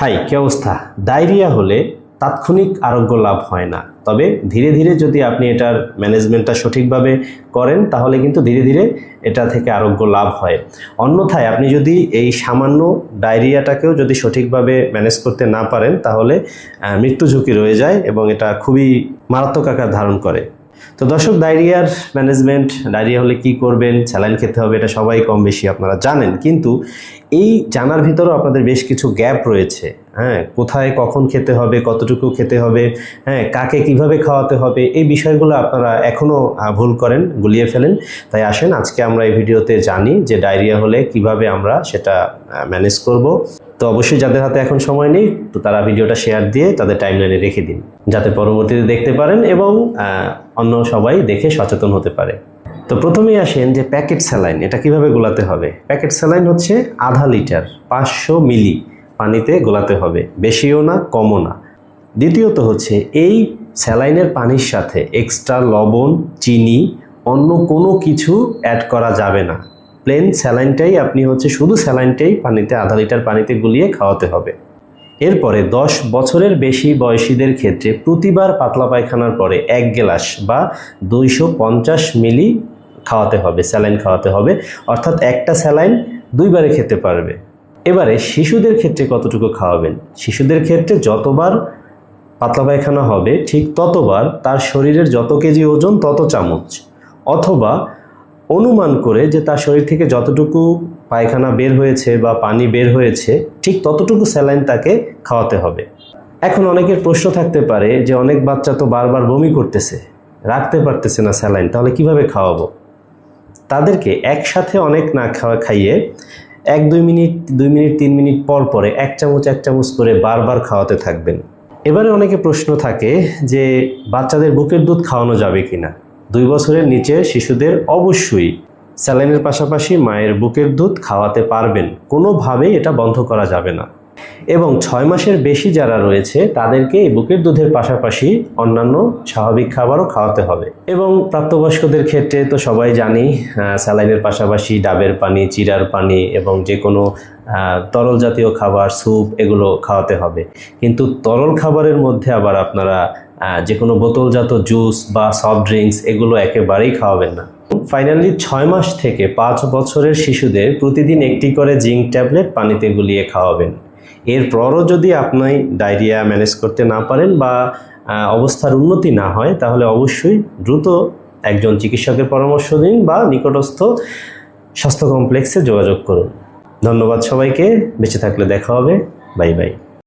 High, কি অবস্থা? Diarrhoea হলে তাৎক্ষণিক আরোগ্য লাভ হয় না। তবে ধীরে ধীরে যদি আপনি এটার ম্যানেজমেন্টটা সঠিকভাবে করেন, তাহলে কিন্তু ধীরে ধীরে এটা থেকে আরোগ্য লাভ হয়। অন্যথায় আপনি যদি এই সামান্য ডায়রিয়াটাকেও যদি সঠিকভাবে ম্যানেজ করতে না পারেন, তাহলে মৃত্যু ঝুঁকি রয়ে যায় এবং এটা খুবই মারাত্মক আকার ধারণ করে। তো দর্শক, ডায়রিয়ার ম্যানেজমেন্ট, ডায়রিয়া হলে কি করবেন, স্যালাইন খেতে হবে, এটা সবাই কম বেশি আপনারা জানেন। কিন্তু এই জানার ভিতরেও আপনাদের বেশ কিছু গ্যাপ রয়েছে। হ্যাঁ কোথায় কখন খেতে হবে, কতটুকু খেতে হবে হ্যাঁ কাকে কীভাবে খাওয়াতে হবে, এই বিষয়গুলো আপনারা এখনও ভুল করেন, গুলিয়ে ফেলেন। তাই আসেন, আজকে আমরা এই ভিডিওতে জানি যে ডায়রিয়া হলে কীভাবে আমরা সেটা ম্যানেজ করব। তো অবশ্যই যাদের হাতে এখন সময় নেই, তো তারা ভিডিওটা শেয়ার দিয়ে তাদের টাইমলাইনে রেখে দিন, যাতে পরবর্তীতে দেখতে পারেন এবং অন্য সবাই দেখে সচেতন হতে পারে। তো প্রথমেই আসেন যে প্যাকেট স্যালাইন এটা কীভাবে গোলাতে হবে? প্যাকেট স্যালাইন হচ্ছে আধা লিটার, পাঁচশো মিলি পানিতে গোলাতে হবে, বেশিও না, কমও না। দ্বিতীয়ত হচ্ছে এই স্যালাইনের পানির সাথে এক্সট্রা লবণ, চিনি, অন্য কোনো কিছু অ্যাড করা যাবে না। প্লেন স্যালাইনটাই আপনি হচ্ছে শুধু স্যালাইনটাই পানিতে, আধা লিটার পানিতে গুলিয়ে খাওয়াতে হবে। এরপরে দশ বছরের বেশি বয়সীদের ক্ষেত্রে প্রতিবার পাতলা পায়খানার পরে এক গ্লাস বা দুইশো পঞ্চাশ মিলি খাওয়াতে হবে, স্যালাইন খাওয়াতে হবে। অর্থাৎ একটা স্যালাইন দুইবারে খেতে পারবে। এবারে শিশুদের ক্ষেত্রে কতটুকু খাওয়াবেন? শিশুদের ক্ষেত্রে যতবার পাতলা পায়খানা হবে, ঠিক ততবার তার শরীরের যত কেজি ওজন, তত চামচ। অথবা অনুমান করে যে তার শরীর থেকে যতটুকু পায়খানা বের হয়েছে বা পানি বের হয়েছে, ঠিক ততটুকু স্যালাইন তাকে খাওয়াতে হবে। এখন অনেকের প্রশ্ন থাকতে পারে যে অনেক বাচ্চা তো বারবার বমি করতেছে, রাখতে পারতেছে না স্যালাইন, তাহলে কীভাবে খাওয়াবো? তাদেরকে একসাথে অনেক না খাওয়া খাইয়ে এক, দুই মিনিট দুই মিনিট, তিন মিনিট পর পরে এক চামচ এক চামচ করে বারবার খাওয়াতে থাকবেন। এবারে অনেকে প্রশ্ন থাকে যে বাচ্চাদের বুকের দুধ খাওয়ানো যাবে কিনা। দুই বছরের নিচে শিশুদের অবশ্যই স্যালাইনের পাশাপাশি মায়ের বুকের দুধ খাওয়াতে পারবেন। কোনোভাবেই এটা বন্ধ করা যাবে না। এবং ছয় মাসের বেশি যারা রয়েছে, তাদেরকে এই বুকের দুধের পাশাপাশি অন্যান্য স্বাভাবিক খাবারও খাওয়াতে হবে। এবং প্রাপ্তবয়স্কদের ক্ষেত্রে তো সবাই জানি স্যালাইনের পাশাপাশি ডাবের পানি, চিরার পানি এবং যে কোনো তরল জাতীয় খাবার, স্যুপ এগুলো খাওয়াতে হবে। কিন্তু তরল খাবারের মধ্যে আবার আপনারা যে কোনো বোতলজাত জুস বা সফট ড্রিঙ্কস এগুলো একেবারেই খাওয়াবেন না। ফাইনালি ছয় মাস থেকে পাঁচ বছরের শিশুদের প্রতিদিন একটি করে জিঙ্ক ট্যাবলেট পানিতে গুলিয়ে খাওয়াবেন। এরপরও যদি আপনি ডায়রিয়া ম্যানেজ করতে না পারেন বা অবস্থার উন্নতি না হয়, তাহলে অবশ্যই দ্রুত একজন চিকিৎসকের পরামর্শ দিন বা নিকটস্থ স্বাস্থ্য কমপ্লেক্সে যোগাযোগ করুন। ধন্যবাদ সবাইকে, বেঁচে থাকলে দেখা হবে। Bye bye.